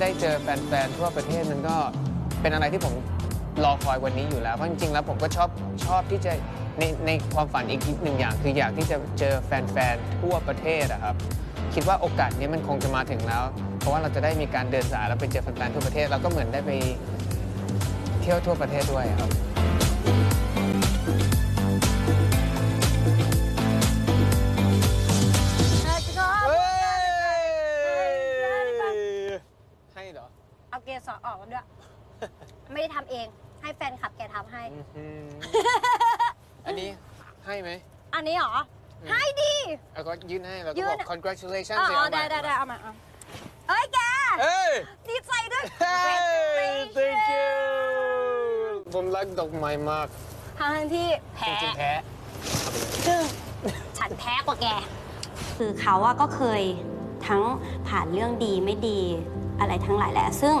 ได้เจอแฟนๆทั่วประเทศมันก็เป็นอะไรที่ผมรอคอยวันนี้อยู่แล้ว เพราะจริงๆแล้วผมก็ชอบชอบที่จะในในความฝันอีกหนึ่งอย่าง คืออยากที่จะเจอแฟนๆทั่วประเทศอะครับคิดว่าโอกาสนี้มันคงจะมาถึงแล้ว เพราะว่าเราจะได้มีการเดินสายแล้วไปเจอแฟนๆทั่วประเทศเราก็เหมือนได้ไปเที่ยวทั่วประเทศด้วยครับ สรออกมาด้วย ไม่ได้ทำเอง ให้แฟนคลับแกทำให้ อื้อหืออันนี้ให้ไหมอันนี้เหรอ ให้ดิแล้วก็ยื่นให้แล้วยื่ก็บนอก congratulations อ๋สิอเอามาได้ได้ได้เอามาเอาเอ้ยแก เฮ้ย ดีใจด้วย Hey thank you ผมรักดอกไม้มากทางที่แพ้จริงๆแพ้ซึ่งฉันแพ้กว่าแก คือเขาอะก็เคยทั้งผ่านเรื่องดีไม่ดีอะไรทั้งหลายแหละ ซึ่ง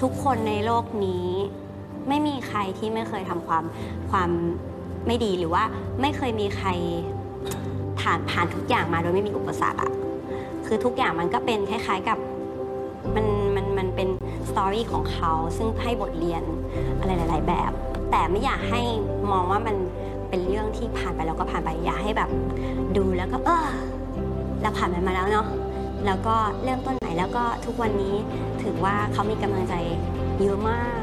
ทุกคนในโลกนี้ ไม่มีใครที่ไม่เคยทำความความไม่ดีหรือว่าไม่เคยมีใครผ่านผ่านทุกอย่างมาโดยไม่มีอุปสรรคอะคือทุกอย่างมันก็เป็นคล้าย ๆกับมันมันมันเป็นสตอรี่ของเขาซึ่งให้บทเรียนอะไรหลาย ๆ แบบ แต่ไม่อยากให้มองว่ามันเป็นเรื่องที่ผ่านไปแล้วก็ผ่านไปอยากให้แบบ ดูแล้วก็เออเราผ่านมันมาแล้วเนาะแล้วก็เริ่มต้น แล้วก็ทุกวันนี้ถือว่าเขามีกำลังใจเยอะมาก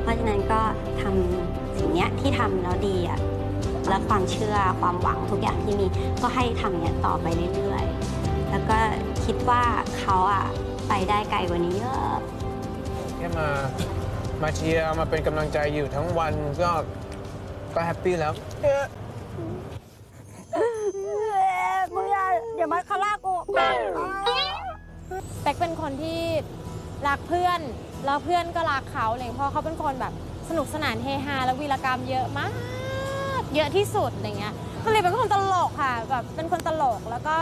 เพราะฉะนั้นก็ทำสิ่งเนี้ยที่ทำแล้วดีอะและความเชื่อความหวังทุกอย่างที่มีก็ให้ทำเนี้ยต่อไปเรื่อยๆ แล้วก็คิดว่าเขาอะไปได้ไกลกว่านี้เยอะแค่มามาเชียร์มาเป็นกำลังใจอยู่ทั้งวันก็ก็แฮปปี้แล้วมึงอย่าอย่ามาคาร่ากู เป็กเป็นคนที่รักเพื่อนแล้วเพื่อนก็รักเขาอะไรอย่างเลยเพราะเขาเป็นคนแบบสนุกสนานเฮฮาแล้ววีรกรรมเยอะมาก เยอะที่สุดอะไรเงี้ยก็เลยเป็นคนตลกค่ะแบบเป็นคนตลกแล้วก็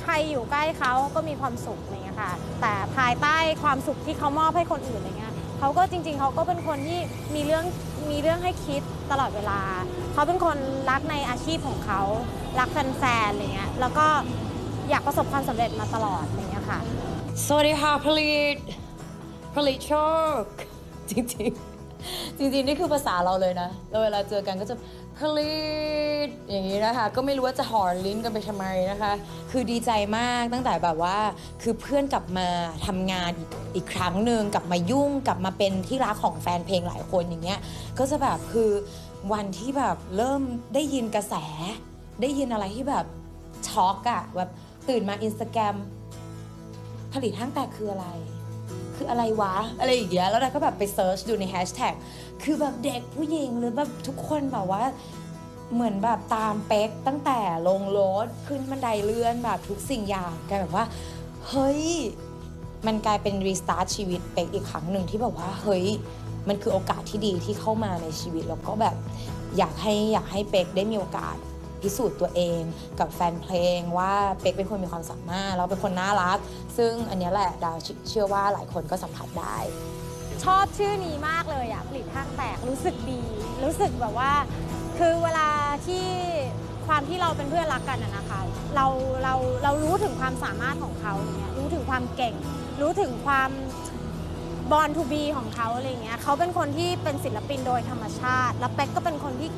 ใครอยู่ใกล้เขาก็มีความสุขอะไรเงี้ยค่ะ แต่ภายใต้ความสุขที่เขามอบให้คนอื่นอะไรเงี้ยเขาก็จริง ๆเขาก็เป็นคนที่มีเรื่องมีเรื่องให้คิดตลอดเวลา เขาเป็นคนรักในอาชีพของเขารักแฟนๆอะไรเงี้ยแล้วก็อยากประสบความสำเร็จมาตลอดอะไรเงี้ย ค่ะ สวัสดีค่ะผลิตผลิตโชค จริงๆ จริงๆ นี่คือภาษาเราเลยนะแล้วเวลาเจอกันก็จะผลิตอย่างนี้นะคะ ก็ไม่รู้ว่าจะหอนลิ้นกันไปทำไมนะคะ คือดีใจมากตั้งแต่แบบว่า คือเพื่อนกลับมาทำงานอีกครั้งหนึ่งกลับมายุ่งกลับมาเป็นที่รักของแฟนเพลงหลายคนอย่างเงี้ย ก็จะแบบคือวันที่แบบเริ่มได้ยินกระแส ได้ยินอะไรที่แบบช็อกอะแบบตื่นมาอินสตาแกรม ผลิตห้างแตกคืออะไร คืออะไรวะ อะไรอย่างเงี้ยแล้วเราก็แบบไปเซิร์ชดูในแฮชแท็กคือแบบเด็กผู้หญิงหรือแบบทุกคนแบบว่าเหมือนแบบตามเป๊กตั้งแต่ลงรถขึ้นบันไดเลื่อนแบบทุกสิ่งอย่างกลายแบบว่า เฮ้ย มันกลายเป็นรีสตาร์ทชีวิตเป๊กอีกครั้งหนึ่งที่แบบว่าเฮ้ยมันคือโอกาสที่ดีที่เข้ามาในชีวิตแล้วก็แบบอยากให้อยากให้เป๊กได้มีโอกาส พิสูจน์ตัวเองกับแฟนเพลงว่าเป๊กเป็นคนมีความสามารถแล้วเป็นคนน่ารัก ซึ่งอันนี้แหละดาวเชื่อว่าหลายคนก็สัมผัสได้ ชอบชื่อนี้มากเลยอะผลิตห้างแตกรู้สึกดี รู้สึกแบบว่า คือเวลาที่ความที่เราเป็นเพื่อนรักกันอะนะคะ เราเราเรารู้ถึงความสามารถของเขาอย่างเงี้ยรู้ถึงความเก่ง รู้ถึงความบอลทูบีของเขาอะไรเงี้ยเขาเป็นคนที่เป็นศิลปินโดยธรรมชาติ แล้วเป็กก็เป็นคนที่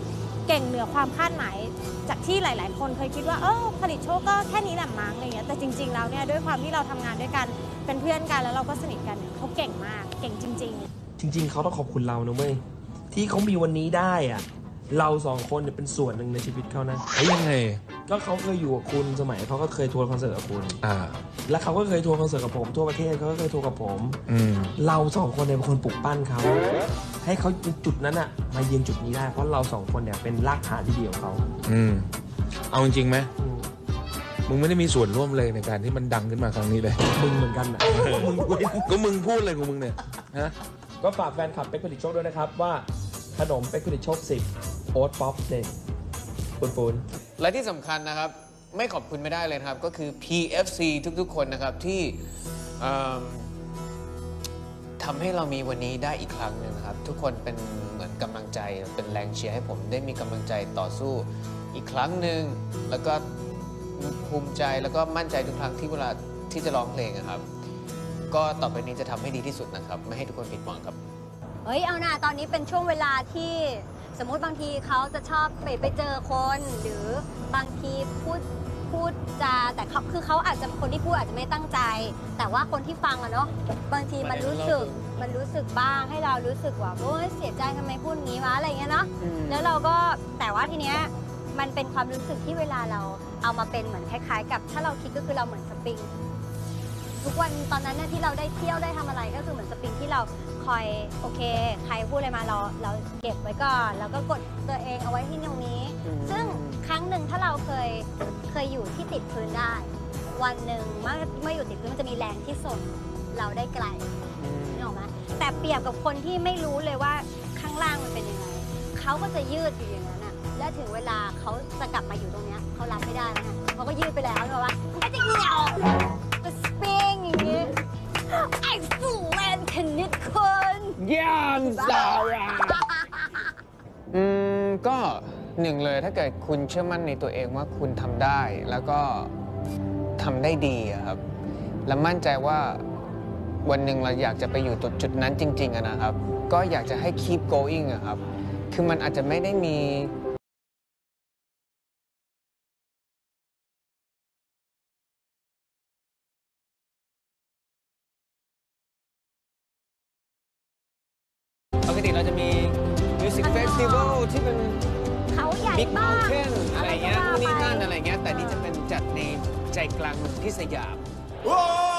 เก่งเหนือความคาดหมาย จากที่หลาย ๆ คนเคยคิดว่าเออผลิตโชคก็แค่นี้แหละมั้งอะไรเงี้ยแต่จริง ๆ แล้วเนี่ยด้วยความที่เราทำงานด้วยกันเป็นเพื่อนกันแล้วเราก็สนิทกันเนี่ยเขาเก่งมาก เก่งจริง ๆ จริง ๆเขาต้องขอบคุณเรานะเว้ยที่เขามีวันนี้ได้อะเราสองคนเนี่ยเป็นส่วนหนึ่งในชีวิตเขานะเฮ้ยยังไงก็เขาเคยอยู่กับคุณสมัยเขาก็เคยทัวร์คอนเสิร์ตกับคุณ อ่า และเขาก็เคยทัวร์คอนเสิร์ตกับผมทั่วประเทศเขาก็เคยทัวร์กับผม อืม เราสองคนเนี่ยเป็นคนปลุกปั้นเขา ให้เขาจุดนั้นอะมายืนจุดนี้ได้เพราะเราสองคนเนี่ยเป็นรากฐานที่ดีของเขาอืม เอาจริงๆไหมอืมมึงไม่ได้มีส่วนร่วมเลยในการที่มันดังขึ้นมาครั้งนี้เลย มึงเหมือนกันนะมึงด้วย ก็มึงพูดเลยของมึงเนี่ยฮะ ก็ฝากแฟนคลับเป็กผลิตโชคด้วยนะครับ ว่าขนมเป็กผลิตโชคสิบโอ๊ตป๊อปเด็กปูนปูนและที่สำคัญนะครับ ไม่ขอบคุณไม่ได้เลยนะครับ ก็คือ PFC ทุกๆ คนนะครับ ที่เอิ่ม ทำให้เรามีวันนี้ได้อีกครั้งหนึ่งนะครับ ทุกคนเป็นเหมือนกำลังใจเป็นแรงเชียร์ให้ผมได้มีกำลังใจต่อสู้อีกครั้งหนึ่งแล้วก็ภูมิใจแล้วก็มั่นใจทุกครั้งที่เวลาที่จะร้องเพลงอะครับ ก็ต่อไปนี้จะทำให้ดีที่สุดนะครับ ไม่ให้ทุกคนผิดหวังครับ เฮ้ยเอาหน่าตอนนี้เป็นช่วงเวลาที่สมมุติบางทีเขาจะชอบไปไปเจอคน หรือบางทีพูด พูดจาแต่เขาคือเขาอาจจะคนที่พูดอาจจะไม่ตั้งใจ แต่ว่าคนที่ฟังอะเนาะบางทีมันรู้สึกมันรู้สึกบ้างให้เรารู้สึกว่าโอ้ยเสียใจทำไมพูดงี้วะอะไรเงี้ยเนาะแล้วเราก็แต่ว่าทีเนี้ยมันเป็นความรู้สึกที่เวลาเราเอามาเป็นเหมือนคล้าย ๆ กับถ้าเราคิดก็คือเราเหมือนสปริง ทุกวันตอนนั้นน่ะที่เราได้เที่ยวได้ทำอะไรก็คือเหมือนสปริงที่เราคอยโอเค ใครพูดอะไรมาเราเราเก็บไว้ก่อน แล้วก็กดตัวเองเอาไว้ที่ตรงนี้อืมซึ่งครั้งหนึ่งถ้าเราเคยเคยอยู่ที่ติดพื้นได้ วันหนึ่งเมื่อเมื่ออยู่ติดพื้นมันจะมีแรงที่ส่งเราได้ไกลนึกออกไหมแต่เปรียบกับคนที่ไม่รู้เลยว่าข้างล่างมันเป็นยังไงเขาก็จะยืดอยู่อย่างนั้นอะและถึงเวลาเขาจะกลับมาอยู่ตรงเนี้ยเขารับไม่ได้แล้วนะเขาก็ยืดไปแล้วนึกออกปะมัน หนึ่งเลยถ้าเกิดคุณเชื่อมั่นในตัวเองว่าคุณทำได้ แล้วก็ทำได้ดีอะครับ และมั่นใจว่าวันหนึ่งเราอยากจะไปอยู่จุดจุดนั้นจริงๆอะนะครับ ก็อยากจะให้ keep going อะครับ คือมันอาจจะไม่ได้มีปกติเราจะมี Music Festival ที่เป็น เขาใหญ่ Big มาก Mountain อะไรเงี้ยก็นู่นนี่ว่าไปนั่นอะไรเงี้ยแต่นี่จะเป็นจัดในใจกลางเมืองที่สยาม Whoa!